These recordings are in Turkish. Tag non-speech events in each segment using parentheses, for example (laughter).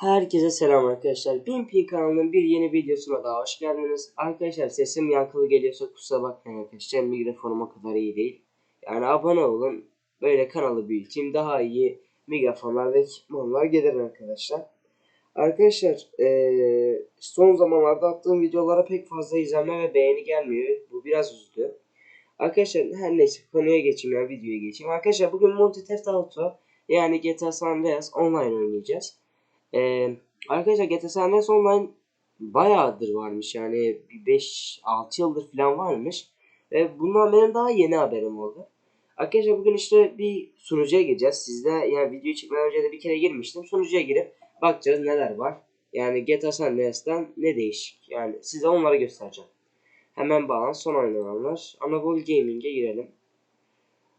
Herkese selam arkadaşlar. 1000p kanalının bir yeni videosuna daha hoş geldiniz. Arkadaşlar sesim yankılı geliyorsa kusura bakmayın arkadaşlar. Mikrofonum o kadar iyi değil. Yani abone olun. Böyle kanalı büyüteyim. Daha iyi mikrofonlar ve ekipmanlar gelir arkadaşlar. Arkadaşlar eee, son zamanlarda attığım videolara pek fazla izlenme ve beğeni gelmiyor. Bu biraz üzdü. Arkadaşlar her neyse konuya geçeyim ya videoya geçeyim. Arkadaşlar bugün Multi Theft Auto yani GTA San Andreas online oynayacağız. Ee, arkadaşlar GTA San Andreas Online bayağıdır varmış yani 5-6 yıldır falan varmış. Ve bundan benim daha yeni haberim oldu. Arkadaşlar bugün işte bir sunucuya gireceğiz. Sizde yani videoyu çekmeden önce de bir kere girmiştim. Sunucuya girip bakacağız neler var. Yani GTA San Andreas'tan ne değişik. Yani size onları göstereceğim. Hemen bağlan son oynananlar. Anadolu Gaming'e girelim.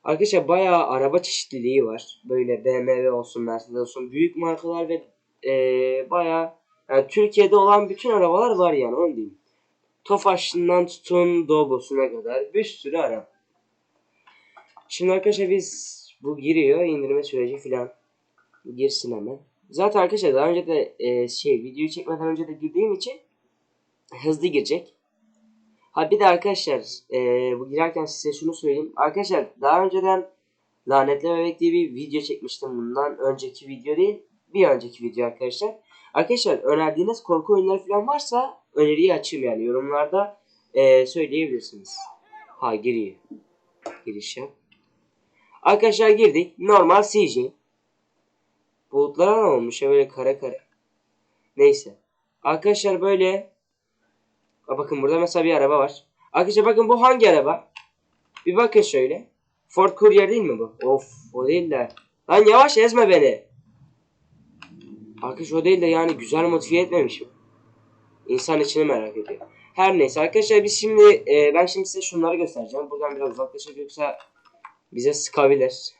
Arkadaşlar bayağı araba çeşitliliği var. Böyle BMW olsun, Mercedes olsun. Büyük markalar ve eee bayağı yani Türkiye'de olan bütün arabalar var yani onu diyeyim. Tofaş'ından tutun Doblo'suna kadar bir sürü araba. Şimdi arkadaşlar biz bu giriyor indirme süreci filan girsin hemen. Zaten arkadaşlar daha önce de eee, şey videoyu çekmeden önce de girdiğim için hızlı girecek. Ha bir de arkadaşlar eee, bu girerken size şunu söyleyeyim. Arkadaşlar daha önceden Lanetli Bebek diye bir video çekmiştim bundan önceki video değil bir önceki video arkadaşlar. Arkadaşlar önerdiğiniz korku oyunları falan varsa öneriyi açayım yani yorumlarda eee, söyleyebilirsiniz. Ha giriyor. Giriş yap. Arkadaşlar girdik. Normal CG. Bulutlara ne olmuş ya böyle kare kare. Neyse. Arkadaşlar böyle Ha bakın burada mesela bir araba var. Arkadaşlar bakın bu hangi araba? Bir bakın şöyle. Ford Courier değil mi bu? Of o değil de. Lan yavaş ezme beni. Arkadaş o değil de yani güzel motive etmemişim. İnsan içini merak ediyor. Her neyse arkadaşlar biz şimdi e, ben şimdi size şunları göstereceğim. Buradan biraz uzaklaşıp yoksa bize sıkabilir.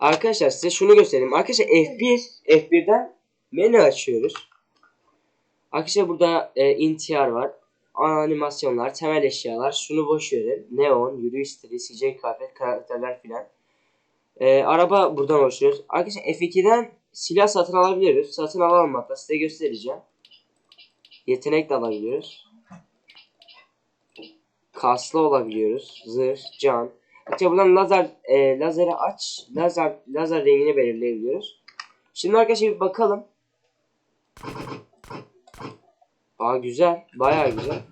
Arkadaşlar size şunu göstereyim. Arkadaşlar F1 F1'den menü açıyoruz. Arkadaşlar burada e, intihar var. Animasyonlar, temel eşyalar. Şunu boş verin. Neon, yürüyüş stili, CJ kıyafet, karakterler filan. E, araba buradan oluşturuyoruz. Arkadaşlar F2'den silah satın alabiliyoruz. Satın alalım hatta size göstereceğim. Yetenek de alabiliyoruz. Kaslı olabiliyoruz. Zırh, can. Hatta buradan lazer e, lazeri aç. Lazer lazer rengini belirleyebiliyoruz. Şimdi arkadaşlar bir bakalım. Aa güzel. Bayağı güzel.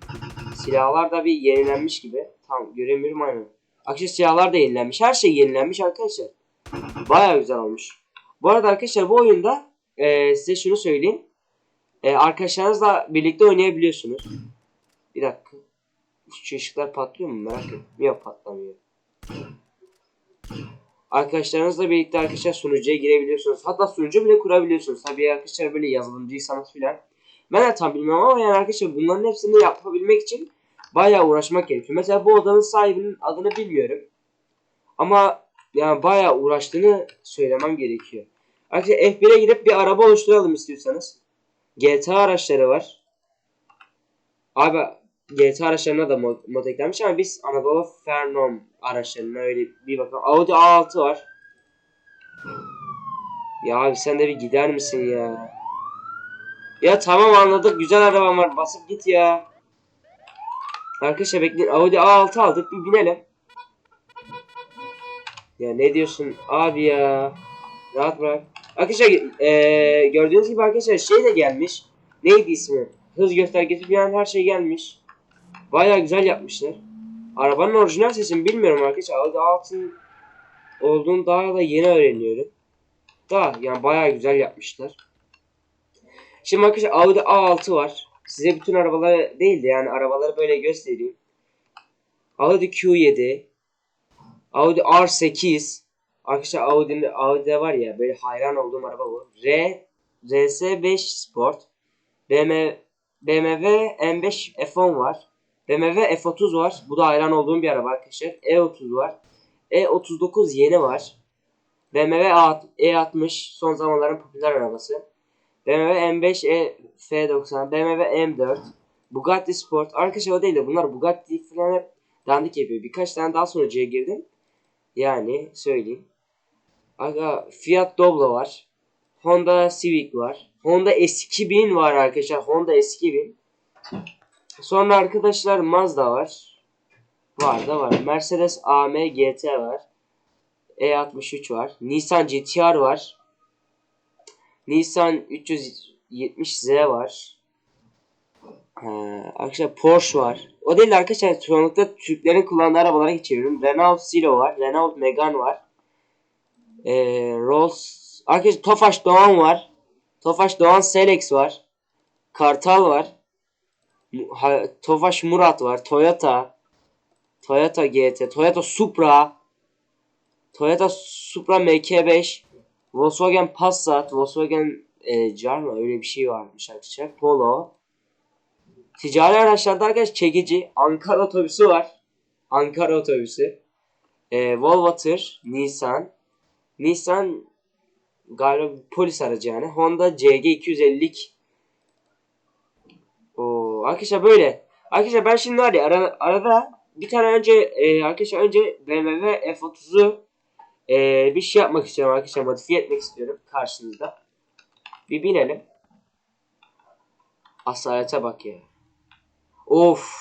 Silahlar da bir yenilenmiş gibi. Tam göremiyorum aynen. Arkadaşlar silahlar da yenilenmiş. Her şey yenilenmiş arkadaşlar. Bayağı güzel olmuş. Bu arada arkadaşlar bu oyunda e, size şunu söyleyeyim. E, arkadaşlarınızla birlikte oynayabiliyorsunuz. Bir dakika. Şu ışıklar patlıyor mu merak ettim. Yok patlamıyor. Arkadaşlarınızla birlikte arkadaşlar sunucuya girebiliyorsunuz. Hatta sunucu bile kurabiliyorsunuz. Tabii arkadaşlar böyle yazılımcıysanız filan. Ben de tam bilmiyorum ama yani arkadaşlar bunların hepsini yapabilmek için bayağı uğraşmak gerekiyor. Mesela bu odanın sahibinin adını bilmiyorum. Ama yani bayağı uğraştığını söylemem gerekiyor. Arkadaşlar F1'e gidip bir araba oluşturalım istiyorsanız. GTA araçları var. Abi GTA araçlarına da mod, mod eklenmiş ama biz Anadolu Fernom araçlarına öyle bir bakalım. Audi A6 var. Ya abi sen de bir gider misin ya? Ya tamam anladık. Güzel araban var. Basıp git ya. Arkadaşlar bekleyin. Audi A6 aldık. Bir binelim. Ya ne diyorsun abi ya. Rahat bırak. Arkadaşlar eee gördüğünüz gibi arkadaşlar şey de gelmiş. Neydi ismi? Hız göstergesi falan her şey gelmiş. Baya güzel yapmışlar. Arabanın orijinal sesini bilmiyorum arkadaşlar. Audi A6'ın olduğunu daha da yeni öğreniyorum. Da yani baya güzel yapmışlar. Şimdi arkadaşlar Audi A6 var. Size bütün arabaları değil de yani arabaları böyle göstereyim. Audi Q7. Audi R8. Arkadaşlar Audi'de Audi'de var ya böyle hayran olduğum araba bu. R RS5 Sport. BMW BMW M5 F10 var. BMW F30 var. Bu da hayran olduğum bir araba arkadaşlar. E30 var. E39 yeni var. BMW E60 son zamanların popüler arabası. BMW M5 E F90, BMW M4, Bugatti Sport. Arkadaşlar o değil de bunlar Bugatti falan hep dandik yapıyor. Birkaç tane daha sonucuya girdim. Yani söyleyeyim. Aga Fiat Doblo var. Honda Civic var. Honda S2000 var arkadaşlar. Honda S2000. Sonra arkadaşlar Mazda var. Var da var. Mercedes AMG GT var. E63 var. Nissan GTR var. Nissan 370Z var. Ee, arkadaşlar Porsche var. O değil de arkadaşlar çoğunlukla Türklerin kullandığı arabalara geçiyorum. Renault Silo var. Renault Megane var. Ee, Rolls Arkadaşlar Tofaş Doğan var. Tofaş Doğan Selex var. Kartal var. Tofaş Murat var. Toyota. Toyota GT. Toyota Supra. Toyota Supra MK5. Volkswagen Passat. Volkswagen e, Jarna öyle bir şey varmış arkadaşlar. Polo. Ticari araçlarda arkadaşlar çekici. Ankara otobüsü var. Ankara otobüsü. E, Volvo Tır. Nissan. Nissan galiba polis aracı yani. Honda CG 250'lik. Oo, arkadaşlar böyle. Arkadaşlar ben şimdi var ya ara- arada bir tane önce e, arkadaşlar önce BMW F30'u e, bir şey yapmak istiyorum arkadaşlar modifiye etmek istiyorum karşınızda. Bir binelim. Asalete bak ya. Of.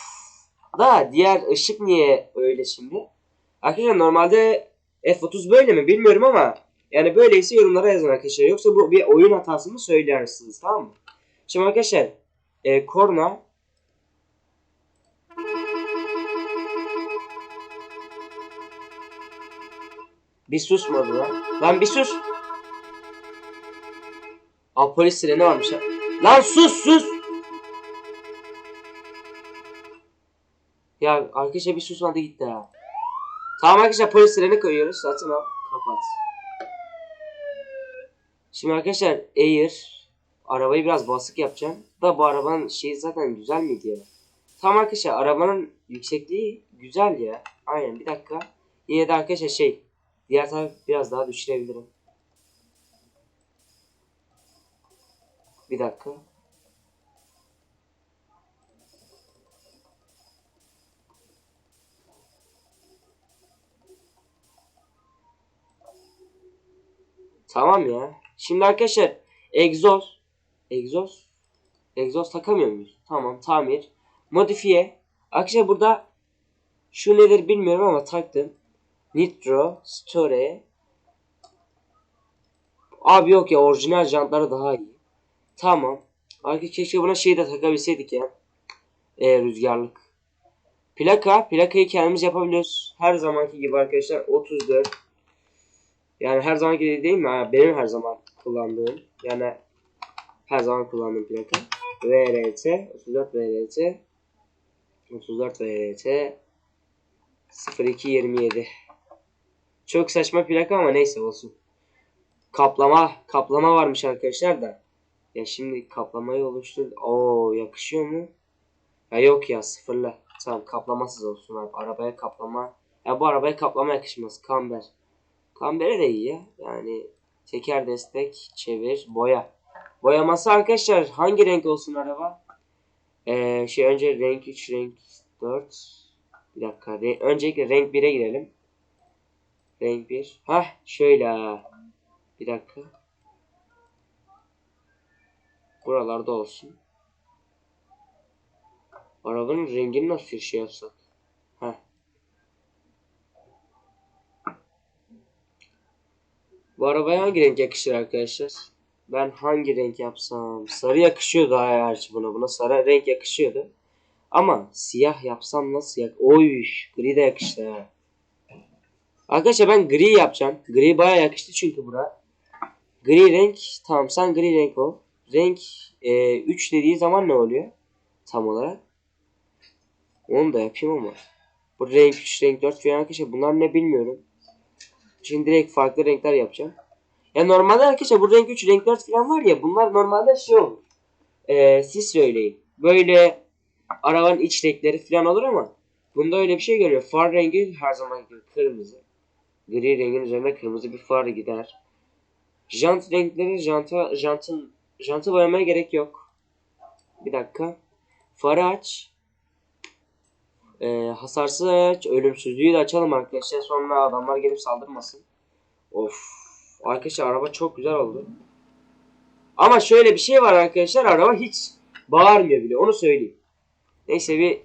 Da diğer ışık niye öyle şimdi? Arkadaşlar normalde F30 böyle mi bilmiyorum ama yani böyleyse yorumlara yazın arkadaşlar. Yoksa bu bir oyun hatası mı söylersiniz tamam mı? Şimdi arkadaşlar e, korna bir susmadı lan. Lan bir sus. Aa polis sireni varmış ha. Lan sus sus. Ya arkadaşlar bir susmadı gitti ha. Tamam arkadaşlar polis sireni koyuyoruz. Satın al. Kapat. Şimdi arkadaşlar Air arabayı biraz basık yapacağım. Da bu arabanın şeyi zaten güzel miydi ya? Tamam arkadaşlar arabanın yüksekliği güzel ya. Aynen bir dakika. Yine de arkadaşlar şey diğer taraf biraz daha düşürebilirim. Bir dakika. Tamam ya. Şimdi arkadaşlar egzoz egzoz egzoz takamıyor muyuz? Tamam tamir. Modifiye. Arkadaşlar burada şu nedir bilmiyorum ama taktım. Nitro, Story. Abi yok ya orijinal jantları daha iyi. Tamam. Arkadaşlar keşke buna şey de takabilseydik ya. Ee, rüzgarlık. Plaka. Plakayı kendimiz yapabiliyoruz. Her zamanki gibi arkadaşlar 34 yani her zamanki gibi değil mi? Benim her zaman kullandığım. Yani her zaman kullandığım plaka. VRT 34 VRT 34 VRT 0227 Çok saçma plaka ama neyse olsun. Kaplama kaplama varmış arkadaşlar da. Ya şimdi kaplamayı oluştur. Oo yakışıyor mu? Ya yok ya sıfırla. Tamam kaplamasız olsun abi. Arabaya kaplama. Ya bu arabaya kaplama yakışmaz. Kamber. Kambere de iyi ya. Yani teker destek, çevir, boya. Boyaması arkadaşlar hangi renk olsun araba? Ee, şey önce renk 3, renk 4. Bir dakika. Re- öncelikle renk 1'e girelim. Renk 1. Hah şöyle. Bir dakika. Buralarda olsun. Arabanın rengini nasıl şey yapsak? Bu arabaya hangi renk yakışır arkadaşlar? Ben hangi renk yapsam? Sarı yakışıyor daha gerçi buna. Buna sarı renk yakışıyordu. Ama siyah yapsam nasıl yak? Oy, gri de yakıştı ha. Arkadaşlar ben gri yapacağım. Gri baya yakıştı çünkü bura. Gri renk. Tamam sen gri renk ol. Renk 3 dediği zaman ne oluyor? Tam olarak. Onu da yapayım ama. Bu renk 3, renk 4 falan arkadaşlar bunlar ne bilmiyorum. Şimdi direkt farklı renkler yapacağım. Ya normalde arkadaşlar bu renk 3, renk 4 falan var ya bunlar normalde şey olur. Ee, siz söyleyin. Böyle arabanın iç renkleri falan olur ama bunda öyle bir şey görüyor. Far rengi her zaman gibi kırmızı. Gri rengin üzerine kırmızı bir far gider. Jant renkleri janta, jantın, jantı boyamaya gerek yok. Bir dakika. Farı aç. Ee, hasarsız aç. Ölümsüzlüğü de açalım arkadaşlar. Sonra adamlar gelip saldırmasın. Of. Arkadaşlar araba çok güzel oldu. Ama şöyle bir şey var arkadaşlar. Araba hiç bağırmıyor bile. Onu söyleyeyim. Neyse bir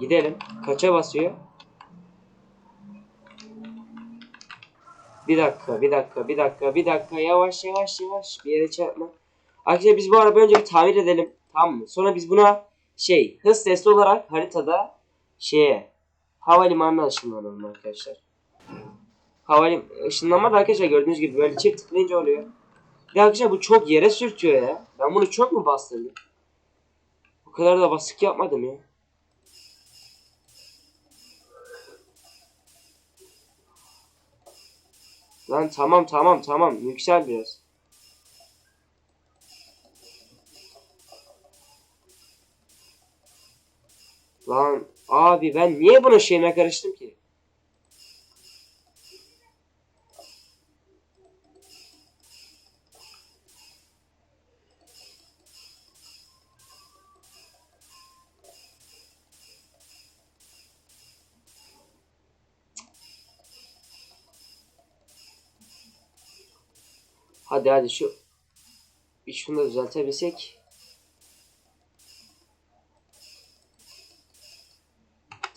gidelim. Kaça basıyor? Bir dakika, bir dakika, bir dakika, bir dakika. Yavaş yavaş yavaş. Bir yere çarpma. Arkadaşlar biz bu arabayı önce bir tamir edelim. Tamam mı? Sonra biz buna şey hız testi olarak haritada şeye havalimanına ışınlanalım arkadaşlar. Havalim ışınlanma da arkadaşlar gördüğünüz gibi böyle çift tıklayınca oluyor. Ya arkadaşlar bu çok yere sürtüyor ya. Ben bunu çok mu bastırdım? O kadar da basık yapmadım ya. Lan tamam tamam tamam yüksel biraz. Lan abi ben niye bunun şeyine karıştım ki? Hadi hadi şu şunu da düzeltebilsek.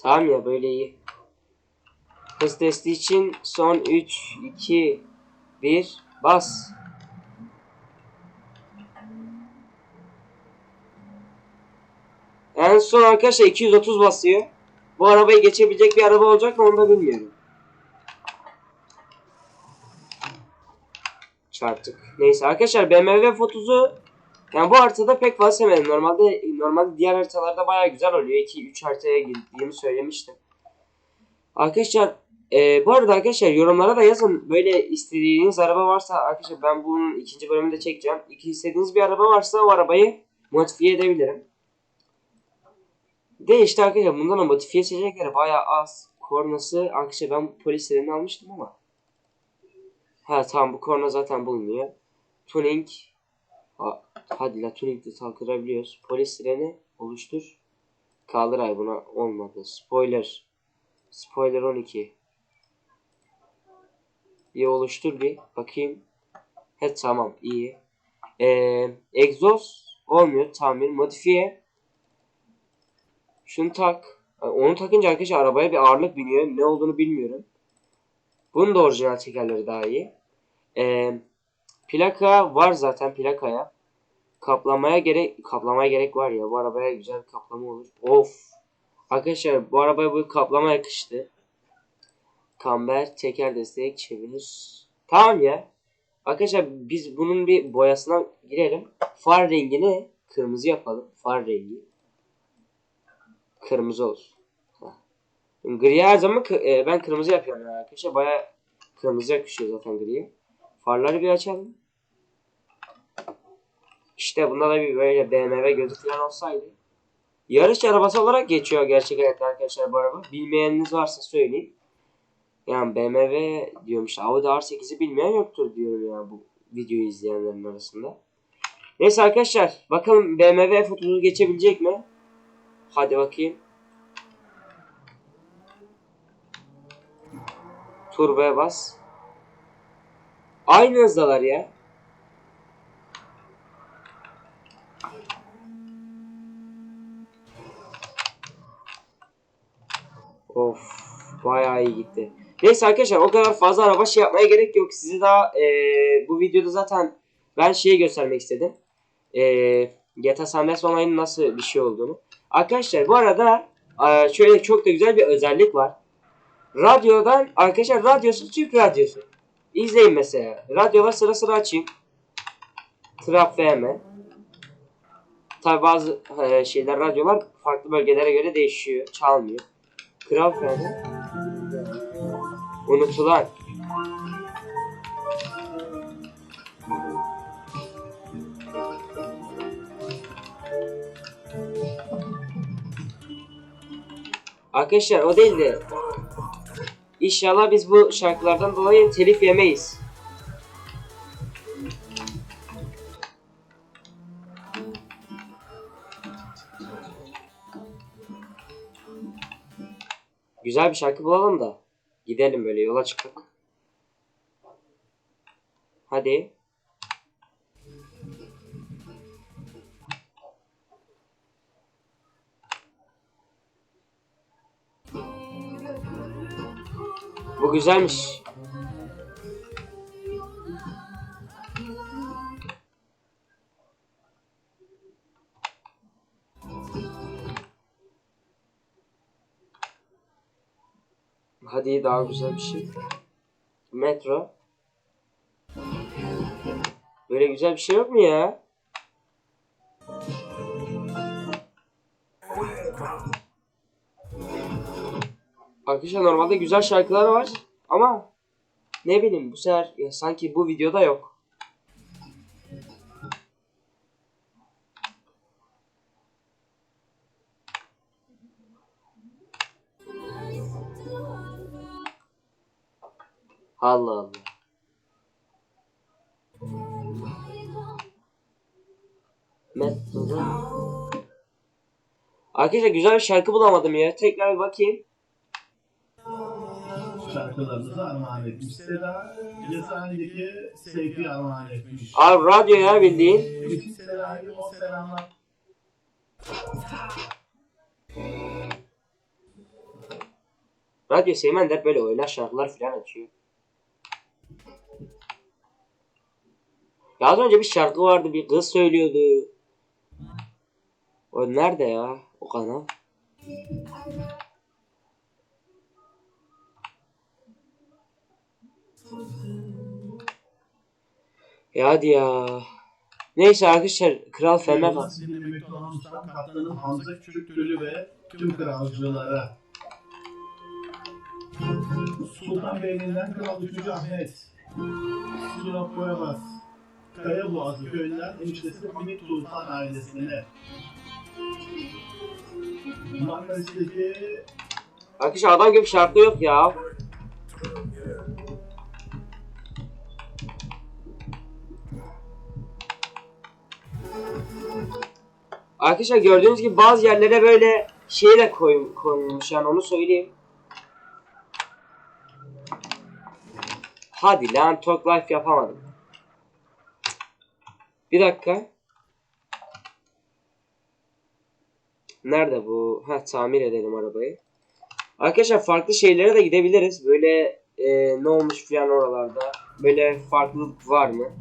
Tamam ya böyle iyi. Hız testi için son 3, 2, 1 bas. En son arkadaşlar 230 basıyor. Bu arabayı geçebilecek bir araba olacak mı onu da bilmiyorum. Çarptık. Neyse arkadaşlar BMW F30'u yani bu haritada pek fazla sevmedim. Normalde normalde diğer haritalarda baya güzel oluyor. 2-3 haritaya girdiğimi söylemiştim. Arkadaşlar e, bu arada arkadaşlar yorumlara da yazın. Böyle istediğiniz araba varsa arkadaşlar ben bunun ikinci bölümünde çekeceğim. İki istediğiniz bir araba varsa o arabayı modifiye edebilirim. De işte arkadaşlar bundan da modifiye seçenekleri baya az. Kornası arkadaşlar ben polis almıştım ama. Ha tamam bu korna zaten bulunmuyor. Tuning. Ha, hadi la tuning de kaldırabiliyoruz. Polis sireni oluştur. Kaldır ay buna olmadı. Spoiler. Spoiler 12. Bir oluştur bir. Bakayım. He tamam iyi. Ee, egzoz olmuyor. Tamir. Modifiye. Şunu tak. Onu takınca arkadaşlar arabaya bir ağırlık biniyor. Ne olduğunu bilmiyorum. Bunun da orijinal tekerleri daha iyi. Ee, plaka var zaten plakaya. Kaplamaya gerek kaplamaya gerek var ya. Bu arabaya güzel bir kaplama olur. Of. Arkadaşlar bu arabaya bu kaplama yakıştı. Kamber, teker destek, çevir. Tamam ya. Arkadaşlar biz bunun bir boyasına girelim. Far rengini kırmızı yapalım. Far rengi. Kırmızı olsun. Heh. Gri her zaman e, ben kırmızı yapıyorum yani arkadaşlar. Baya kırmızı yakışıyor zaten griye. Farları bir açalım. İşte bunda da bir böyle BMW gözü falan olsaydı. Yarış arabası olarak geçiyor gerçek hayatta arkadaşlar bu araba. Bilmeyeniniz varsa söyleyin. Yani BMW diyormuş. Audi R8'i bilmeyen yoktur diyorum ya bu videoyu izleyenlerin arasında. Neyse arkadaşlar bakalım BMW F30'u geçebilecek mi? Hadi bakayım. Turboya bas. Aynı hızdalar ya. Of bayağı iyi gitti. Neyse arkadaşlar o kadar fazla araba şey yapmaya gerek yok. Size daha eee, bu videoda zaten ben şeyi göstermek istedim. Eee GTA San Andreas Online'ın nasıl bir şey olduğunu. Arkadaşlar bu arada eee, şöyle çok da güzel bir özellik var. Radyodan arkadaşlar radyosu Türk radyosu. İzleyin mesela. Radyolar sıra sıra açayım. Trap FM. Tabi bazı e, şeyler radyolar farklı bölgelere göre değişiyor. Çalmıyor. Kral FM. Unutulan. Arkadaşlar o değil de İnşallah biz bu şarkılardan dolayı telif yemeyiz. Güzel bir şarkı bulalım da. Gidelim böyle yola çıktık. Hadi. Bu güzelmiş. Hadi daha güzel bir şey. Metro. Böyle güzel bir şey yok mu ya? Arkadaşlar normalde güzel şarkılar var ama ne bileyim bu sefer ya sanki bu videoda yok. Allah Allah. Metroda. Arkadaşlar güzel bir şarkı bulamadım ya. Tekrar bir bakayım. şarkılarınızı armağan etmiş. Seda cezaevindeki Seyfi armağan etmiş. Abi radyo ya bildiğin. Bütün Seda'yı o selamlar. Radyo Seymen de böyle oynar şarkılar falan açıyor. Ya az önce bir şarkı vardı bir kız söylüyordu. O nerede ya o kanal? Ya hadi ya. Neyse arkadaşlar Kral Fehme var. Kaptanım Hamza Küçüktülü ve tüm kralcılara. Sultanbeyli'nden Kral 3. Ahmet. Surap Boyabaz. Kaya Boğazı köyünden eniştesi Hamit Sultan ailesine. Marmaris'teki Arkadaşlar adam gibi şarkı yok ya. Arkadaşlar gördüğünüz gibi bazı yerlere böyle şey de koy, koyulmuş yani onu söyleyeyim. Hadi lan talk life yapamadım. Bir dakika. Nerede bu? Ha tamir edelim arabayı. Arkadaşlar farklı şeylere de gidebiliriz. Böyle e, ne olmuş falan oralarda. Böyle farklılık var mı?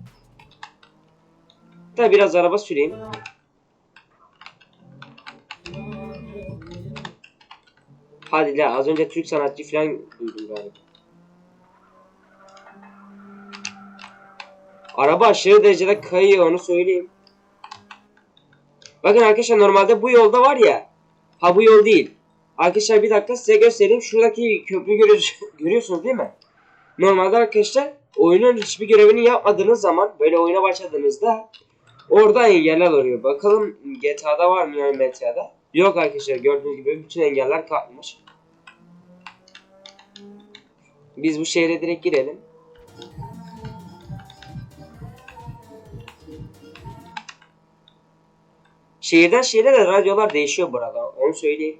Da biraz araba süreyim. Hadi la az önce Türk sanatçı falan duydum galiba. Araba aşırı derecede kayıyor onu söyleyeyim. Bakın arkadaşlar normalde bu yolda var ya. Ha bu yol değil. Arkadaşlar bir dakika size göstereyim. Şuradaki köprü görüyorsunuz, (laughs) görüyorsunuz değil mi? Normalde arkadaşlar oyunun hiçbir görevini yapmadığınız zaman böyle oyuna başladığınızda orada engeller oluyor. Bakalım GTA'da var mı yani Metea'da? Yok arkadaşlar gördüğünüz gibi bütün engeller kalkmış. Biz bu şehre direkt girelim. Şehirden şehire de radyolar değişiyor burada. Onu söyleyeyim.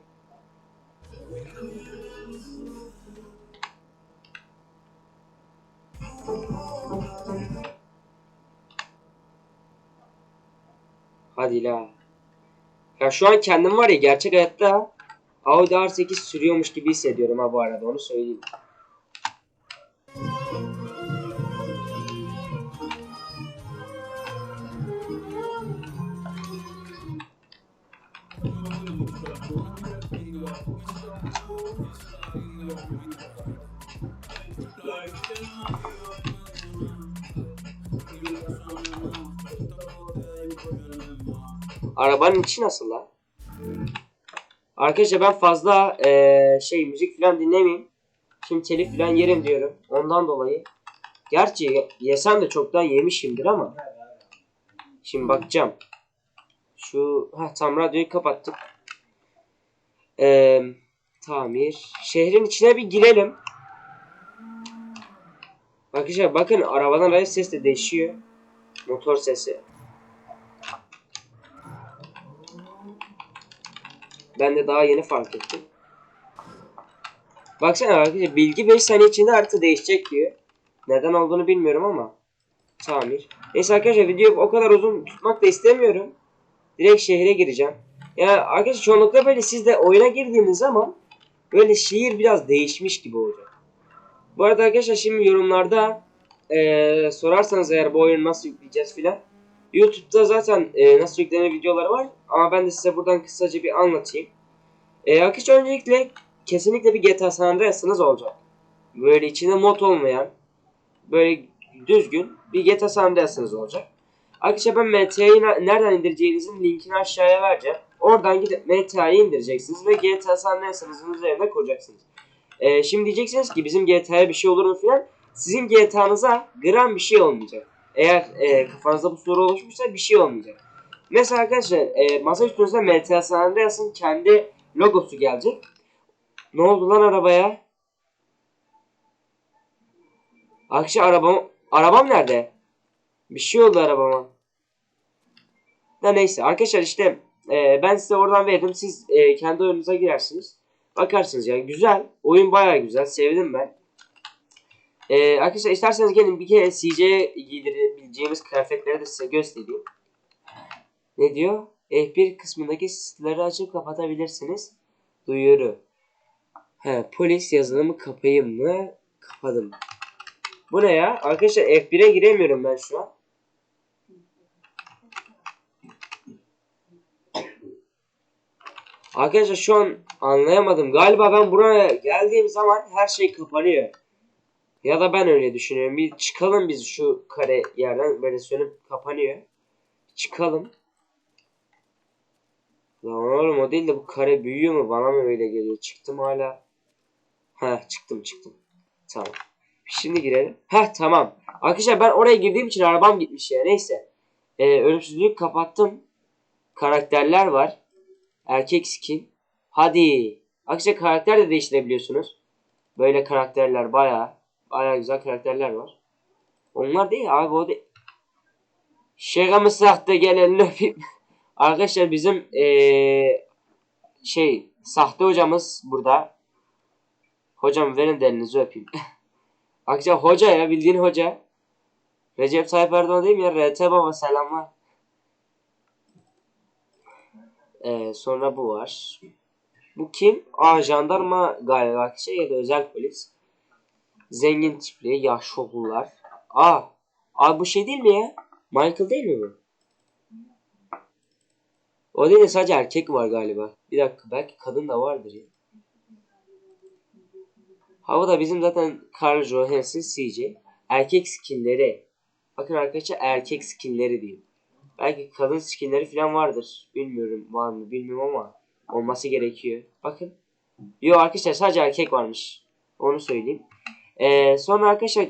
Hadi la. Ya şu an kendim var ya gerçek hayatta Audi R8 sürüyormuş gibi hissediyorum ha bu arada onu söyleyeyim. Arabanın içi nasıl la? Arkadaşlar ben fazla eee, şey müzik falan dinlemeyeyim. Şimdi telif falan yerim diyorum. Ondan dolayı. Gerçi ye- yesem de çoktan yemişimdir ama. Şimdi bakacağım. Şu ha tam radyoyu kapattık. Eee, tamir. Şehrin içine bir girelim. Arkadaşlar bakın arabadan araya ses de değişiyor. Motor sesi. Ben de daha yeni fark ettim. Baksana arkadaşlar bilgi 5 saniye içinde harita değişecek diyor. Neden olduğunu bilmiyorum ama. Tamir. Neyse arkadaşlar videoyu o kadar uzun tutmak da istemiyorum. Direkt şehre gireceğim. Ya arkadaşlar çoğunlukla böyle siz de oyuna girdiğiniz zaman böyle şehir biraz değişmiş gibi olacak. Bu arada arkadaşlar şimdi yorumlarda eee, sorarsanız eğer bu oyunu nasıl yükleyeceğiz filan. YouTube'da zaten eee, nasıl yükleme videoları var ama ben de size buradan kısaca bir anlatayım. Eee arkadaşlar öncelikle kesinlikle bir GTA San Andreas'ınız olacak. Böyle içinde mod olmayan böyle düzgün bir GTA San Andreas'ınız olacak. Arkadaşlar ben na- nereden indireceğinizin linkini aşağıya vereceğim. Oradan gidip MTA'yı indireceksiniz ve GTA San Andreas'ınızın üzerine koyacaksınız. Ee, şimdi diyeceksiniz ki bizim GTA'ya bir şey olur mu filan. Sizin GTA'nıza gram bir şey olmayacak. Eğer e, kafanızda bu soru oluşmuşsa bir şey olmayacak. Mesela arkadaşlar e, masa üstünüzde MTA San Andreas'ın kendi logosu gelecek. Ne oldu lan arabaya? Akşam arabam arabam nerede? Bir şey oldu arabama. Da neyse arkadaşlar işte e, ben size oradan verdim. Siz e, kendi oyununuza girersiniz. Bakarsınız yani güzel. Oyun bayağı güzel. Sevdim ben. E, arkadaşlar isterseniz gelin bir kere CJ'ye giydirebileceğimiz kıyafetleri de size göstereyim. Ne diyor? F1 kısmındaki siteleri açıp kapatabilirsiniz. Duyuru. He, polis yazılımı kapayım mı? Kapadım. Bu ne ya? Arkadaşlar F1'e giremiyorum ben şu an. Arkadaşlar şu an anlayamadım. Galiba ben buraya geldiğim zaman her şey kapanıyor. Ya da ben öyle düşünüyorum. Bir çıkalım biz şu kare yerden. Böyle sönüp kapanıyor. Çıkalım. Lan oğlum o değil de bu kare büyüyor mu? Bana mı öyle geliyor? Çıktım hala. Ha çıktım çıktım. Tamam. Şimdi girelim. Heh tamam. Arkadaşlar ben oraya girdiğim için arabam gitmiş ya. Neyse. Ee, ölümsüzlüğü kapattım. Karakterler var. Erkek skin. Hadi. Arkadaşlar karakter de değiştirebiliyorsunuz. Böyle karakterler baya baya güzel karakterler var. Onlar değil abi o değil. Şaka mı sahte gel elini öpeyim. Arkadaşlar bizim ee, şey sahte hocamız burada. Hocam verin elinizi öpeyim. (laughs) Arkadaşlar hoca ya bildiğin hoca. Recep Tayyip Erdoğan değil mi ya? RT baba selamlar. Ee, sonra bu var. Bu kim? Aa jandarma galiba şey ya da özel polis. Zengin tipli, yaşlılar. Aa, abi bu şey değil mi ya? Michael değil mi bu? O değil de sadece erkek var galiba. Bir dakika belki kadın da vardır ya. Havada bizim zaten Carl Johansson CJ. Erkek skinleri. Bakın arkadaşlar erkek skinleri diyeyim. Belki kadın skinleri falan vardır. Bilmiyorum var mı bilmiyorum ama olması gerekiyor. Bakın. Yo arkadaşlar sadece erkek varmış. Onu söyleyeyim. Ee, sonra arkadaşlar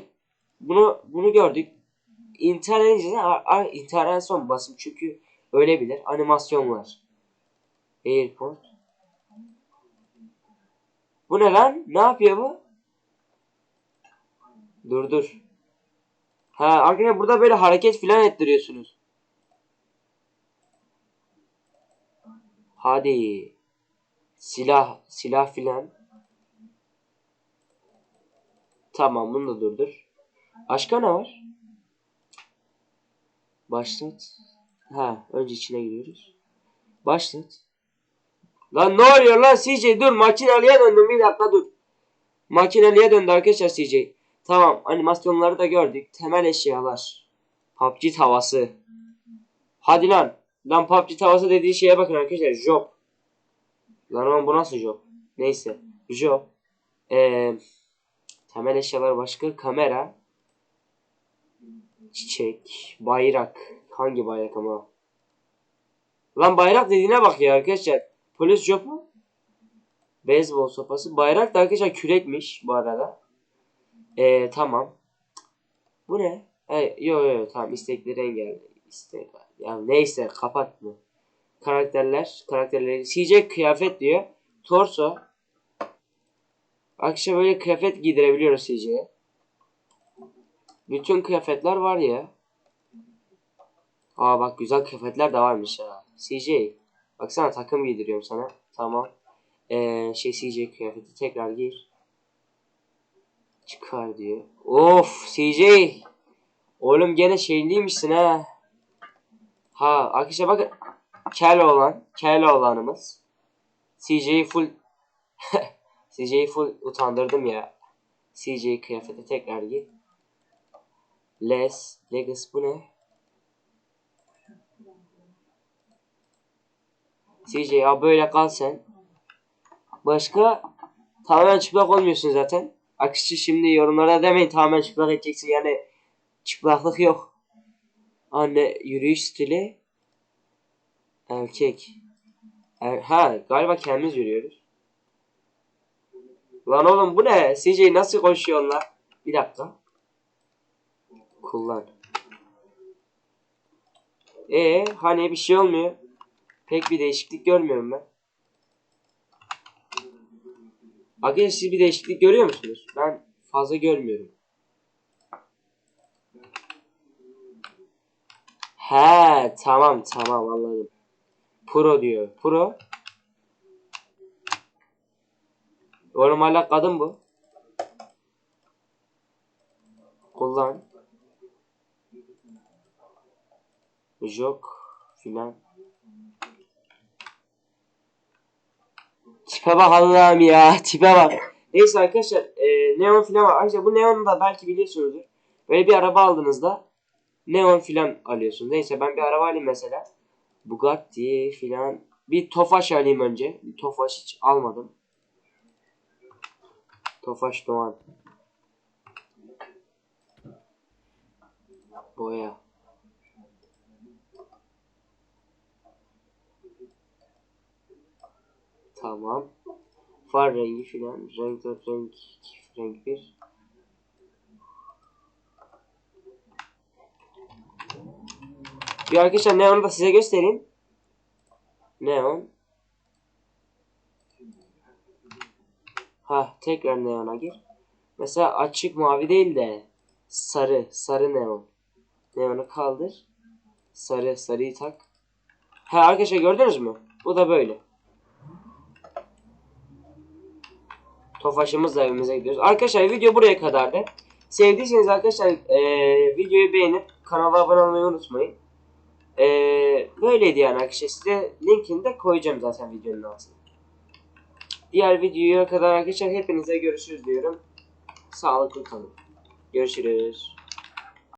bunu bunu gördük. İntihar edince intihar son basım çünkü öyle bilir. Animasyon var. Airport. Bu ne lan? Ne yapıyor bu? Dur dur. Ha arkadaşlar burada böyle hareket filan ettiriyorsunuz. Hadi. Silah, silah filan. Tamam bunu da durdur. Başka ne var? Başlat. Ha önce içine giriyoruz. Başlat. Lan ne oluyor lan CJ dur makineliye döndüm bir dakika dur. Makineliye döndü arkadaşlar CJ. Tamam animasyonları da gördük. Temel eşyalar. PUBG tavası. Hadi lan. Lan PUBG tavası dediği şeye bakın arkadaşlar. Job. Lan oğlum bu nasıl job? Neyse. Job. Ee, temel eşyalar başka. Kamera. Çiçek. Bayrak. Hangi bayrak ama? Lan bayrak dediğine bak ya arkadaşlar. Polis job mu? Beyzbol sopası. Bayrak da arkadaşlar kürekmiş bu arada. Ee, tamam. Bu ne? Hey, yo yo yo tamam istekleri engelle. İstek. Ya neyse kapat mı? Karakterler, karakterleri. CJ kıyafet diyor. Torso. Akşam böyle kıyafet giydirebiliyoruz CJ'ye. Bütün kıyafetler var ya. Aa bak güzel kıyafetler de varmış ha. CJ. Baksana takım giydiriyorum sana. Tamam. Ee, şey CJ kıyafeti tekrar giyir. Çıkar diyor. Of CJ. Oğlum gene şeyliymişsin ha. Ha arkadaşlar bakın. Kel olan. Kel olanımız. CJ'yi full. (laughs) CJ'yi full utandırdım ya. CJ kıyafete tekrar git. Les, Legas bu ne? CJ ya böyle kal sen. Başka tamamen çıplak olmuyorsun zaten. Akışçı şimdi yorumlarda demeyin tamamen çıplak edeceksin yani çıplaklık yok. Anne yürüyüş stili erkek. Er, ha galiba kendimiz yürüyoruz. Lan oğlum bu ne? CJ nasıl koşuyorsun lan? Bir dakika. Kullan. E hani bir şey olmuyor. Pek bir değişiklik görmüyorum ben. Arkadaşlar siz bir değişiklik görüyor musunuz? Ben fazla görmüyorum. He tamam tamam anladım. Pro diyor. Pro. Oğlum hala kadın bu. Kullan. Yok filan. Tipe bak Allah'ım ya tipe bak. Neyse arkadaşlar e, neon filan var. Arkadaşlar bu neonu da belki biliyorsunuzdur. Böyle bir araba aldığınızda neon filan alıyorsunuz. Neyse ben bir araba alayım mesela. Bugatti filan. Bir Tofaş alayım önce. Tofaş hiç almadım. Tofaş Doğan. Boya. Tamam. Far rengi filan. Renk 4, renk 2, renk 1. Bir arkadaşlar neonu da size göstereyim. Neon. Ha tekrar neona gir. Mesela açık mavi değil de sarı, sarı neon. Neonu kaldır. Sarı, sarıyı tak. Ha arkadaşlar gördünüz mü? Bu da böyle. Tofaşımızla evimize gidiyoruz. Arkadaşlar video buraya kadardı. Sevdiyseniz arkadaşlar eee, videoyu beğenip kanala abone olmayı unutmayın. Eee, böyleydi yani arkadaşlar. Size linkini de koyacağım zaten videonun altına. Diğer videoya kadar arkadaşlar hepinize görüşürüz diyorum. Sağlıklı kalın. Görüşürüz.